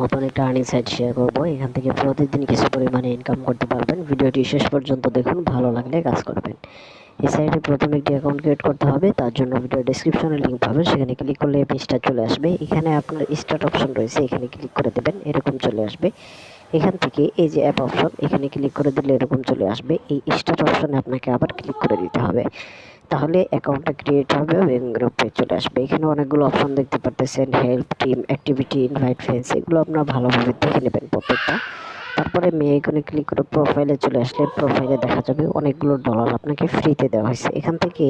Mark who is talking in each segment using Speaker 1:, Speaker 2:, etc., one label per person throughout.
Speaker 1: নতুন একটা earning site share করব। এখান থেকে প্রতিদিন কিছু পরিমাণে ইনকাম করতে পারবেন। ভিডিওটি শেষ পর্যন্ত দেখুন, ভালো লাগলে কাজ করবেন। এই সাইটে প্রথমে একটি অ্যাকাউন্ট ক্রিয়েট করতে হবে, তার জন্য ভিডিও ডিসক্রিপশনে লিঙ্ক পাবেন। সেখানে ক্লিক করলে পেজটা চলে আসবে। এখানে আপনার স্টার্ট অপশন রয়েছে, এখানে ক্লিক করে দেবেন, এরকম চলে আসবে। এখান থেকে এই যে অ্যাপ অপশন এখানে ক্লিক করে দিলে এরকম চলে আসবে। এই স্টার্ট অপশনে আপনাকে আবার ক্লিক করে দিতে হবে। তাহলে অ্যাকাউন্টটা ক্রিয়েট হবে এবং গ্রুপে চলে আসবে। এখানে অনেকগুলো অপশন দেখতে পারতেছেন help team activity invite friends এগুলো আপনারা ভালোভাবে দেখে নেবেন প্রত্যেকটা তারপরে মেয়ে এখানে ক্লিক করে প্রোফাইলে চলে আসলে প্রোফাইলে দেখা যাবে অনেকগুলো ডলার আপনাকে ফ্রিতে দেওয়া হয়েছে। এখান থেকে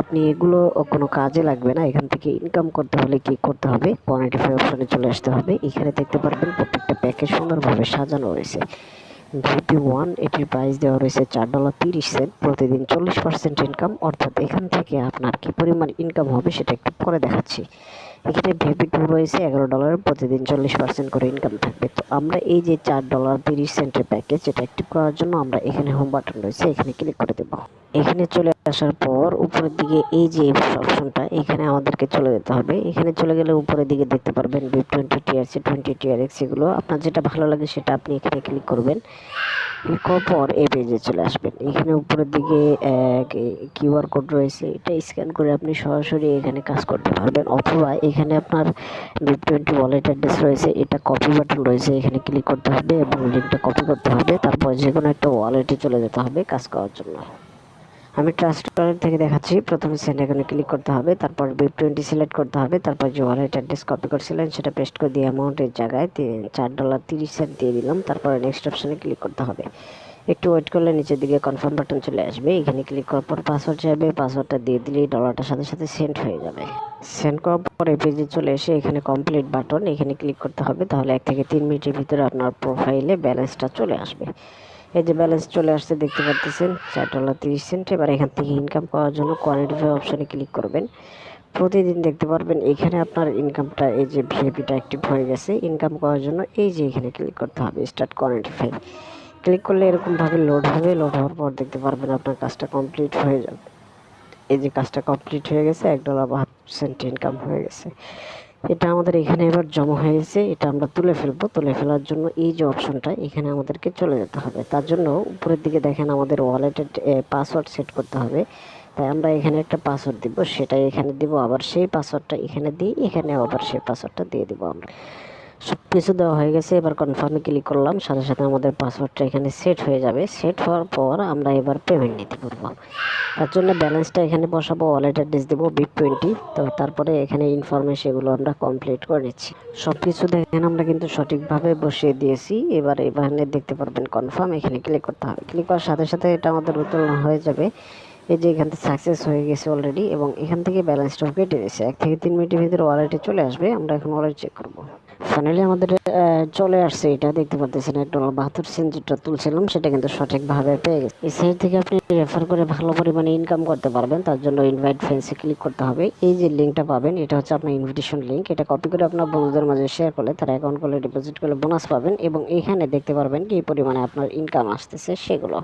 Speaker 1: আপনি এগুলো কোনো কাজে লাগবে না, এখান থেকে ইনকাম করতে হলে কি করতে হবে? কোয়ান্টিফাই অপশনে চলে আসতে হবে। এখানে দেখতে পারবেন প্রত্যেকটা প্যাকেজ সুন্দরভাবে সাজানো রয়েছে। ভিপি ওয়ান এটির প্রাইস দেওয়া রয়েছে চার ডলার তিরিশ সেন্ট প্রতিদিন চল্লিশ পার্সেন্ট ইনকাম অর্থাৎ এখান থেকে আপনার কি পরিমাণ ইনকাম হবে সেটা একটু পরে দেখাচ্ছি। এখানে ভিপি টু রয়েছে এগারো ডলার, প্রতিদিন চল্লিশ পার্সেন্ট করে ইনকাম থাকবে। তো আমরা এই যে চার ডলার তিরিশ সেন্টের প্যাকেজ এটা অ্যাক্টিভ করার জন্য আমরা এখানে হোম বাটন রয়েছে, এখানে ক্লিক করে দেবো। এখানে চলে আসার পর উপরের দিকে এই যে অপশনটা এখানে আমাদেরকে চলে যেতে হবে। এখানে চলে গেলে উপরের দিকে দেখতে পারবেন B twenty TRC twenty TRX এগুলো। আপনার যেটা ভালো লাগে সেটা আপনি এখানে ক্লিক করবেন। ক্লিক করার পর এই পেজে চলে আসবেন। এখানে উপরের দিকে কিউআর কোড রয়েছে। এটা স্ক্যান করে আপনি সরাসরি এখানে কাজ করতে পারবেন অথবা এখানে আপনার বি টোয়েন্টি ওয়ালেট অ্যাড্রেস রয়েছে, এটা কপি বাটন রয়েছে, এখানে ক্লিক করতে হবে এবং লিঙ্কটা কপি করতে হবে, তারপর যে কোনো একটা ওয়ালেটে চলে যেতে হবে কাজ করার জন্য। আমি ট্রাস্ট ওয়ালেট থেকে দেখাচ্ছি, প্রথমে সেন্ড এখানে ক্লিক করতে হবে, তারপর বিপ টোয়েন্টি সিলেক্ট করতে হবে, তারপর যে ওয়ালেট অ্যাড্রেস কপি করছিলেন সেটা পেস্ট করে দিয়ে অ্যামাউন্টের জায়গায় চার ডলার তিরিশ সেন্ট দিয়ে দিলাম, তারপরে নেক্সট অপশানে ক্লিক করতে হবে। একটু ওয়েট করলে নিচের দিকে কনফার্ম বাটন চলে আসবে। এখানে ক্লিক করার পর পাসওয়ার্ড চাইবে পাসওয়ার্ডটা দিয়ে দিলেই ডলারটার সাথে সাথে সেন্ড হয়ে যাবে। সেন্ড করার পর এই পেজে চলে এসে এখানে কমপ্লিট বাটন এখানে ক্লিক করতে হবে, তাহলে এক থেকে তিন মিনিটের ভিতরে আপনার প্রোফাইলে ব্যালেন্সটা চলে আসবে। এই যে ব্যালেন্স চলে আসতে দেখতে পাচ্ছেন, চার ডলার তিরিশ সেন্ট এবার এখান থেকে ইনকাম করার জন্য কোয়ালিটিফাই অপশানে ক্লিক করবেন। প্রতিদিন দেখতে পারবেন, এখানে আপনার ইনকামটা এই যে ভিএপিটা অ্যাক্টিভ হয়ে গেছে। ইনকাম করার জন্য এই যে এখানে ক্লিক করতে হবে স্টার্ট কোয়ালিটিফাই ক্লিক করলে এরকমভাবে লোড হবে লোড হওয়ার পর দেখতে পারবেন আপনার কাজটা কমপ্লিট হয়ে যাবে। এই যে কাজটা কমপ্লিট হয়ে গেছে, এক ডলার বাহাত্তর সেন্ট ইনকাম হয়ে গেছে। এটা আমাদের এখানে এবার জমা হয়ে গেছে, এটা আমরা তুলে ফেলব। তুলে ফেলার জন্য এই যে অপশনটা এখানে আমাদেরকে চলে যেতে হবে। তার জন্য উপরের দিকে দেখেন আমাদের ওয়ালেটের পাসওয়ার্ড সেট করতে হবে। তাই আমরা এখানে একটা পাসওয়ার্ড দিব সেটা এখানে দিব, আবার সেই পাসওয়ার্ডটা এখানে দিই এখানে আবার সেই পাসওয়ার্ডটা দিয়ে দিব আমরা। সব কিছু দেওয়া হয়ে গেছে। এবার কনফার্মে ক্লিক করলাম। সাথে সাথে আমাদের পাসওয়ার্ডটা এখানে সেট হয়ে যাবে। সেট হওয়ার পর আমরা এবার পেমেন্ট নিতে পারব। তার জন্য ব্যালেন্সটা এখানে বসাবো ওয়ালেট অ্যাড্রেস দেবো বিপ টোয়েন্টি তো তারপরে এখানে ইনফরমেশন এগুলো আমরা কমপ্লিট করে নিচ্ছি। সব কিছু দেখেন, আমরা কিন্তু সঠিকভাবে বসিয়ে দিয়েছি। এবার এখানে দেখতে পারবেন কনফার্ম এখানে ক্লিক করতে হবে। ক্লিক করার সাথে সাথে এটা আমাদের উত্তোলন হয়ে যাবে। এই যে এখান থেকে সাকসেস হয়ে গেছে অলরেডি এবং এখান থেকে ব্যালেন্সটাও কেটে গেছে এক থেকে তিন মিনিটের ভিতরে ওয়ালেটে চলে আসবে। আমরা এখন ওয়ালেট চেক করব। ফাইনালি আমাদের চলে আসছে এটা, দেখতে পাচ্ছেন এক ডলার বাহাত্তর সেন্ট যেটা তুলছিলাম, সেটা কিন্তু সঠিকভাবে পেয়ে গেছে। এই সাইট থেকে আপনি রেফার করে ভালো পরিমাণে ইনকাম করতে পারবেন, তার জন্য ইনভাইট ফ্রেন্ডসে ক্লিক করতে হবে। এই যে লিঙ্কটা পাবেন, এটা হচ্ছে আপনার ইনভিটেশন লিঙ্ক এটা কপি করে আপনার বন্ধুদের মাঝে শেয়ার করলে তারা অ্যাকাউন্ট করলে ডিপোজিট করলে বোনাস পাবেন এবং এখানে দেখতে পারবেন কি পরিমাণে আপনার ইনকাম আসতেছে সেগুলো।